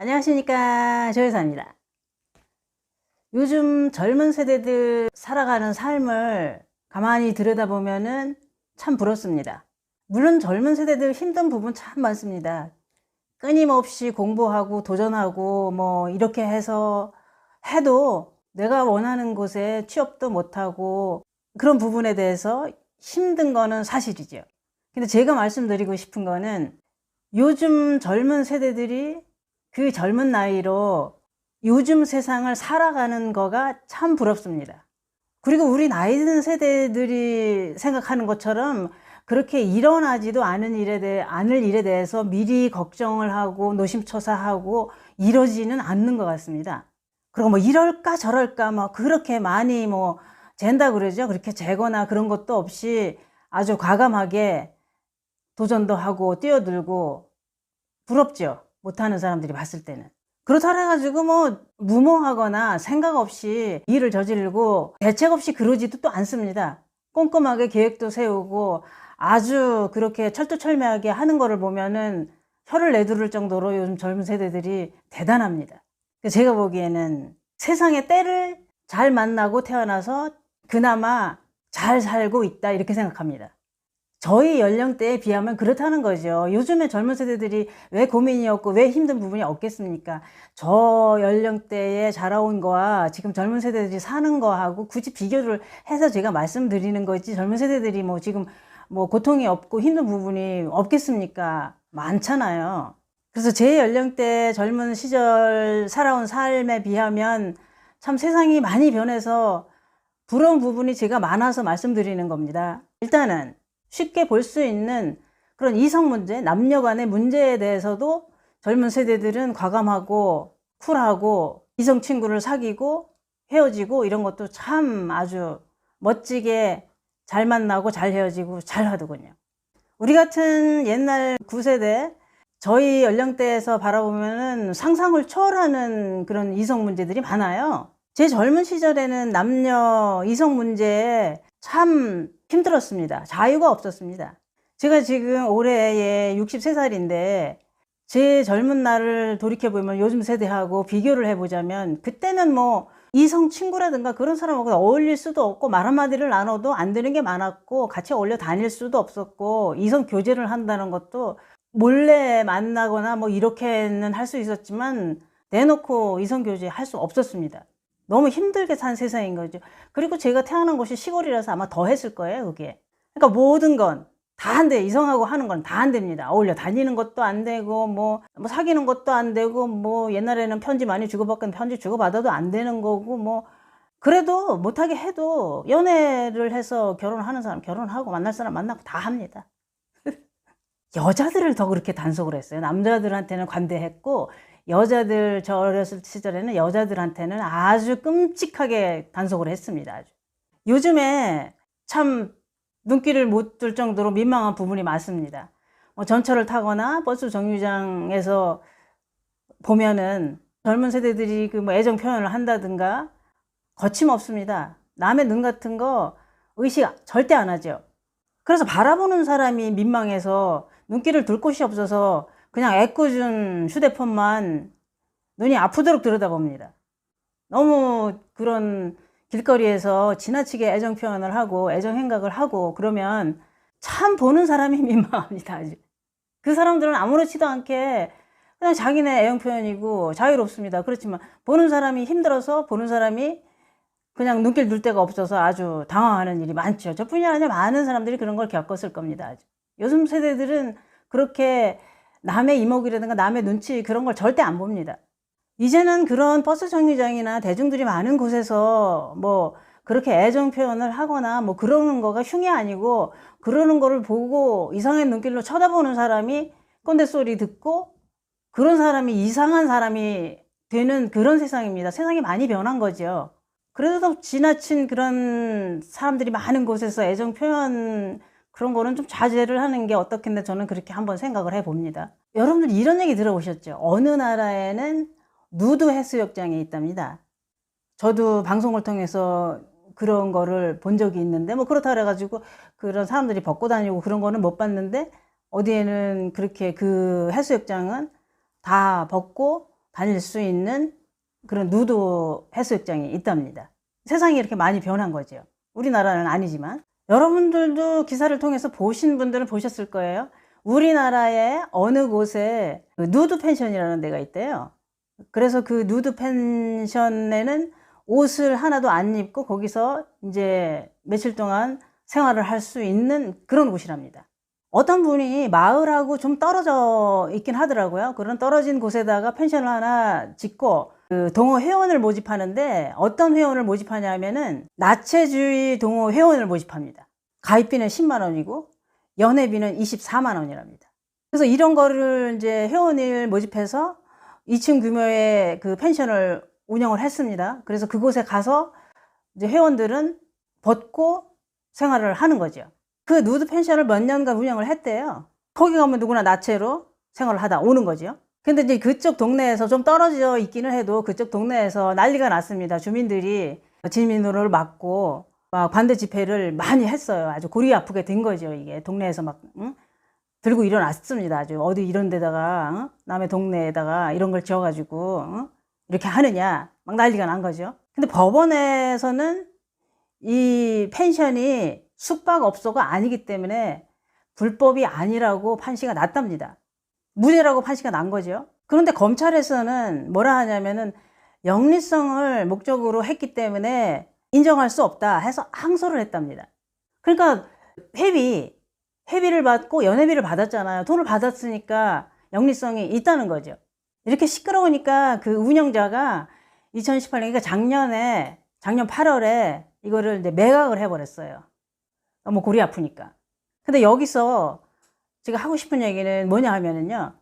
안녕하십니까 조여사입니다. 요즘 젊은 세대들 살아가는 삶을 가만히 들여다보면은 참 부럽습니다. 물론 젊은 세대들 힘든 부분 참 많습니다. 끊임없이 공부하고 도전하고 뭐 이렇게 해서 해도 내가 원하는 곳에 취업도 못하고 그런 부분에 대해서 힘든 거는 사실이죠. 근데 제가 말씀드리고 싶은 거는 요즘 젊은 세대들이 그 젊은 나이로 요즘 세상을 살아가는 거가 참 부럽습니다. 그리고 우리 나이 든 세대들이 생각하는 것처럼 그렇게 일어나지도 않은 일에 대해, 않을 일에 대해서 미리 걱정을 하고 노심초사하고 이러지는 않는 것 같습니다. 그리고 뭐 이럴까 저럴까 뭐 그렇게 많이 뭐 잰다 그러죠. 그렇게 재거나 그런 것도 없이 아주 과감하게 도전도 하고 뛰어들고 부럽죠. 못하는 사람들이 봤을 때는. 그렇다 해가지고 뭐 무모하거나 생각 없이 일을 저지르고 대책 없이 그러지도 또 않습니다. 꼼꼼하게 계획도 세우고 아주 그렇게 철두철미하게 하는 거를 보면은 혀를 내두를 정도로 요즘 젊은 세대들이 대단합니다. 제가 보기에는 세상의 때를 잘 만나고 태어나서 그나마 잘 살고 있다 이렇게 생각합니다. 저희 연령대에 비하면 그렇다는 거죠. 요즘에 젊은 세대들이 왜 고민이 없고 왜 힘든 부분이 없겠습니까? 저 연령대에 자라온 거와 지금 젊은 세대들이 사는 거하고 굳이 비교를 해서 제가 말씀드리는 거지 젊은 세대들이 뭐 지금 뭐 고통이 없고 힘든 부분이 없겠습니까? 많잖아요. 그래서 제 연령대 젊은 시절 살아온 삶에 비하면 참 세상이 많이 변해서 부러운 부분이 제가 많아서 말씀드리는 겁니다. 일단은 쉽게 볼 수 있는 그런 이성 문제, 남녀 간의 문제에 대해서도 젊은 세대들은 과감하고 쿨하고 이성 친구를 사귀고 헤어지고 이런 것도 참 아주 멋지게 잘 만나고 잘 헤어지고 잘 하더군요. 우리 같은 옛날 9세대 저희 연령대에서 바라보면은 상상을 초월하는 그런 이성 문제들이 많아요. 제 젊은 시절에는 남녀 이성 문제에 참 힘들었습니다. 자유가 없었습니다. 제가 지금 올해에 63살인데 제 젊은 날을 돌이켜보면 요즘 세대하고 비교를 해보자면 그때는 뭐 이성 친구라든가 그런 사람하고 어울릴 수도 없고 말 한마디를 나눠도 안 되는 게 많았고 같이 어울려 다닐 수도 없었고 이성 교제를 한다는 것도 몰래 만나거나 뭐 이렇게는 할 수 있었지만 대놓고 이성 교제 할 수 없었습니다. 너무 힘들게 산 세상인 거죠. 그리고 제가 태어난 곳이 시골이라서 아마 더 했을 거예요, 그게. 그러니까 모든 건 다 안 돼. 이성하고 하는 건 다 안 됩니다. 어울려 다니는 것도 안 되고, 뭐, 뭐 사귀는 것도 안 되고, 뭐, 옛날에는 편지 많이 주고받건 편지 주고받아도 안 되는 거고, 뭐, 그래도 못하게 해도 연애를 해서 결혼하는 사람 결혼하고 만날 사람 만나고 다 합니다. 여자들을 더 그렇게 단속을 했어요. 남자들한테는 관대했고, 여자들 저 어렸을 시절에는 여자들한테는 아주 끔찍하게 단속을 했습니다. 아주. 요즘에 참 눈길을 못들 정도로 민망한 부분이 많습니다. 뭐 전철을 타거나 버스 정류장에서 보면은 젊은 세대들이 그 뭐 애정 표현을 한다든가 거침없습니다. 남의 눈 같은 거 의식 절대 안 하죠. 그래서 바라보는 사람이 민망해서 눈길을 둘 곳이 없어서 그냥 애꿎은 휴대폰만 눈이 아프도록 들여다봅니다. 너무 그런 길거리에서 지나치게 애정 표현을 하고 애정 행각을 하고 그러면 참 보는 사람이 민망합니다. 그 사람들은 아무렇지도 않게 그냥 자기네 애정 표현이고 자유롭습니다. 그렇지만 보는 사람이 힘들어서 보는 사람이 그냥 눈길 둘 데가 없어서 아주 당황하는 일이 많죠. 저뿐이 아니라 많은 사람들이 그런 걸 겪었을 겁니다. 요즘 세대들은 그렇게 남의 이목이라든가 남의 눈치 그런 걸 절대 안 봅니다. 이제는 그런 버스 정류장이나 대중들이 많은 곳에서 뭐 그렇게 애정 표현을 하거나 뭐 그러는 거가 흉이 아니고 그러는 거를 보고 이상한 눈길로 쳐다보는 사람이 꼰대 소리 듣고 그런 사람이 이상한 사람이 되는 그런 세상입니다. 세상이 많이 변한 거죠. 그래도 지나친 그런 사람들이 많은 곳에서 애정 표현 그런 거는 좀 자제를 하는 게 어떻겠는데 저는 그렇게 한번 생각을 해봅니다. 여러분들 이런 얘기 들어보셨죠? 어느 나라에는 누드 해수욕장이 있답니다. 저도 방송을 통해서 그런 거를 본 적이 있는데 뭐 그렇다 그래가지고 그런 사람들이 벗고 다니고 그런 거는 못 봤는데 어디에는 그렇게 그 해수욕장은 다 벗고 다닐 수 있는 그런 누드 해수욕장이 있답니다. 세상이 이렇게 많이 변한 거죠. 우리나라는 아니지만. 여러분들도 기사를 통해서 보신 분들은 보셨을 거예요. 우리나라의 어느 곳에 그 누드 펜션이라는 데가 있대요. 그래서 그 누드 펜션에는 옷을 하나도 안 입고 거기서 이제 며칠 동안 생활을 할 수 있는 그런 곳이랍니다. 어떤 분이 마을하고 좀 떨어져 있긴 하더라고요. 그런 떨어진 곳에다가 펜션을 하나 짓고 그 동호 회원을 모집하는데 어떤 회원을 모집하냐면은 나체주의 동호 회원을 모집합니다. 가입비는 10만 원이고 연회비는 24만 원이랍니다. 그래서 이런 거를 이제 회원을 모집해서 2층 규모의 그 펜션을 운영을 했습니다. 그래서 그곳에 가서 이제 회원들은 벗고 생활을 하는 거죠. 그 누드 펜션을 몇 년간 운영을 했대요. 거기 가면 누구나 나체로 생활을 하다 오는 거죠. 근데 이제 그쪽 동네에서 좀 떨어져 있기는 해도 그쪽 동네에서 난리가 났습니다. 주민들이 진민로를 막고 막 반대 집회를 많이 했어요. 아주 골이 아프게 된 거죠. 이게 동네에서 막 응? 들고 일어났습니다. 아주 어디 이런 데다가 응? 남의 동네에다가 이런 걸 지어가지고 응? 이렇게 하느냐 막 난리가 난 거죠. 근데 법원에서는 이 펜션이 숙박업소가 아니기 때문에 불법이 아니라고 판시가 났답니다. 무죄라고 판시가 난 거죠. 그런데 검찰에서는 뭐라 하냐면은 영리성을 목적으로 했기 때문에 인정할 수 없다 해서 항소를 했답니다. 그러니까 회비, 회비를 받고 연회비를 받았잖아요. 돈을 받았으니까 영리성이 있다는 거죠. 이렇게 시끄러우니까 그 운영자가 2018년, 그러니까 작년에, 작년 8월에 이거를 이제 매각을 해버렸어요. 너무 골이 아프니까. 근데 여기서 제가 하고 싶은 얘기는 뭐냐 하면은요.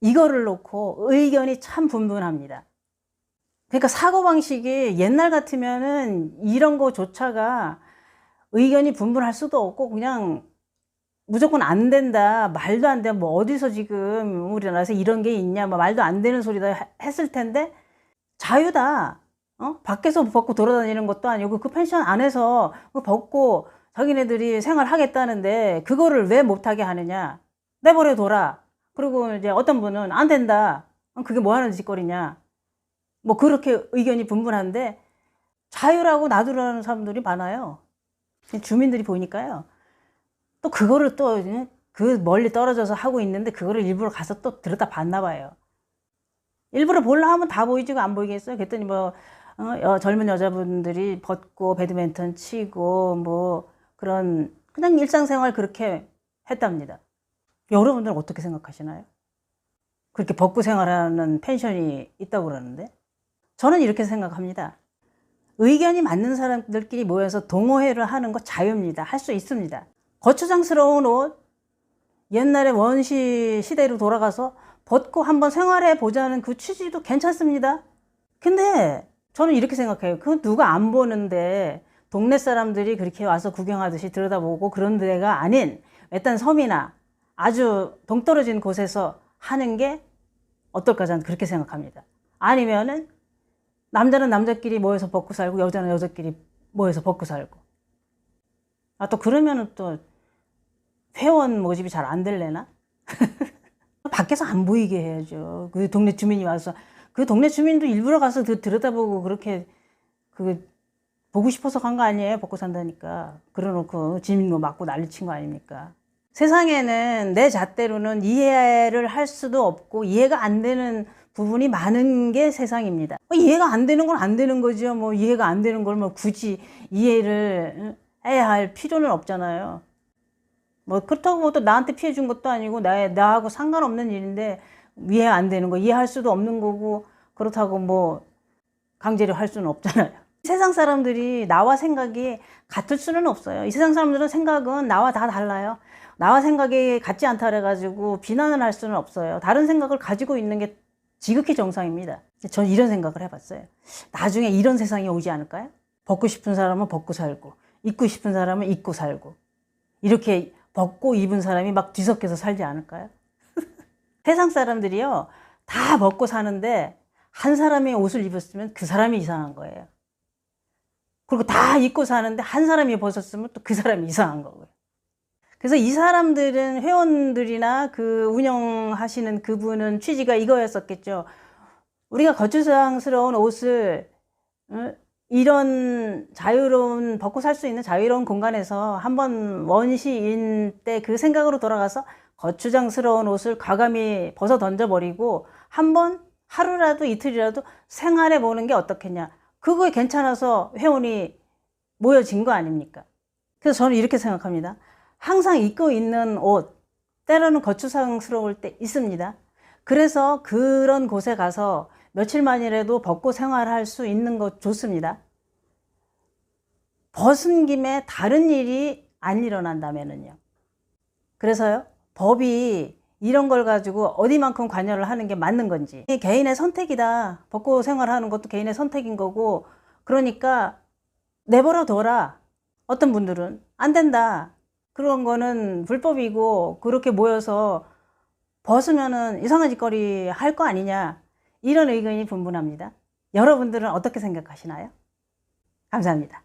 이거를 놓고 의견이 참 분분합니다. 그러니까 사고방식이 옛날 같으면은 이런 거조차가 의견이 분분할 수도 없고 그냥 무조건 안 된다, 말도 안 돼, 뭐 어디서 지금 우리나라에서 이런 게 있냐, 뭐 말도 안 되는 소리다 했을 텐데 자유다. 어? 밖에서 벗고 돌아다니는 것도 아니고 그 펜션 안에서 그 벗고 자기네들이 생활하겠다는데 그거를 왜 못하게 하느냐? 내버려 둬라. 그리고 이제 어떤 분은 안 된다. 어, 그게 뭐 하는 짓거리냐? 뭐 그렇게 의견이 분분한데 자유라고 놔두라는 사람들이 많아요. 주민들이 보니까요. 또 그거를 또 그 멀리 떨어져서 하고 있는데 그거를 일부러 가서 또 들여다 봤나 봐요. 일부러 볼라 하면 다 보이지가 안 보이겠어요. 그랬더니 뭐 어, 여, 젊은 여자분들이 벗고 배드민턴 치고 뭐 그런 그냥 일상생활 그렇게 했답니다. 여러분들은 어떻게 생각하시나요? 그렇게 벗고 생활하는 펜션이 있다고 그러는데 저는 이렇게 생각합니다. 의견이 맞는 사람들끼리 모여서 동호회를 하는 거 자유입니다. 할 수 있습니다. 거추장스러운 옷, 옛날에 원시 시대로 돌아가서 벗고 한번 생활해 보자는 그 취지도 괜찮습니다. 근데 저는 이렇게 생각해요. 그 누가 안 보는데 동네 사람들이 그렇게 와서 구경하듯이 들여다보고 그런 데가 아닌 외딴 섬이나 아주 동떨어진 곳에서 하는 게 어떨까 저는 그렇게 생각합니다. 아니면은 남자는 남자끼리 모여서 벗고 살고 여자는 여자끼리 모여서 벗고 살고 아 또 그러면은 또 회원 모집이 잘 안 될래나? 밖에서 안 보이게 해야죠. 그 동네 주민이 와서 그 동네 주민도 일부러 가서 그 들여다보고 그렇게 그 보고 싶어서 간 거 아니에요? 벗고 산다니까. 그래놓고 지민거 맞고 난리 친 거 아닙니까? 세상에는 내 잣대로는 이해를 할 수도 없고 이해가 안 되는 부분이 많은 게 세상입니다. 뭐 이해가 안 되는 건 안 되는 거죠. 뭐 이해가 안 되는 걸 뭐 굳이 이해를 해야 할 필요는 없잖아요. 뭐 그렇다고 또 나한테 피해 준 것도 아니고 나, 나하고 상관없는 일인데 이해 안 되는 거 이해할 수도 없는 거고 그렇다고 뭐 강제로 할 수는 없잖아요. 세상 사람들이 나와 생각이 같을 수는 없어요. 이 세상 사람들은 생각은 나와 다 달라요. 나와 생각이 같지 않다 그래가지고 비난을 할 수는 없어요. 다른 생각을 가지고 있는 게 지극히 정상입니다. 전 이런 생각을 해봤어요. 나중에 이런 세상이 오지 않을까요? 벗고 싶은 사람은 벗고 살고, 입고 싶은 사람은 입고 살고, 이렇게 벗고 입은 사람이 막 뒤섞여서 살지 않을까요? 세상 사람들이요, 다 벗고 사는데, 한 사람이 옷을 입었으면 그 사람이 이상한 거예요. 그리고 다 입고 사는데, 한 사람이 벗었으면 또 그 사람이 이상한 거고요. 그래서 이 사람들은 회원들이나 그 운영하시는 그분은 취지가 이거였었겠죠. 우리가 거추장스러운 옷을 어, 이런 자유로운 벗고 살 수 있는 자유로운 공간에서 한번 원시인 때 그 생각으로 돌아가서 거추장스러운 옷을 과감히 벗어 던져버리고 한번 하루라도 이틀이라도 생활해 보는 게 어떻겠냐. 그거에 괜찮아서 회원이 모여진 거 아닙니까? 그래서 저는 이렇게 생각합니다. 항상 입고 있는 옷, 때로는 거추장스러울 때 있습니다. 그래서 그런 곳에 가서 며칠만이라도 벗고 생활할 수 있는 것 좋습니다. 벗은 김에 다른 일이 안 일어난다면은요. 그래서요, 법이 이런 걸 가지고 어디만큼 관여를 하는 게 맞는 건지. 개인의 선택이다. 벗고 생활하는 것도 개인의 선택인 거고, 그러니까 내버려 둬라. 어떤 분들은 안 된다. 그런 거는 불법이고, 그렇게 모여서 벗으면은 이상한 짓거리 할 거 아니냐. 이런 의견이 분분합니다. 여러분들은 어떻게 생각하시나요? 감사합니다.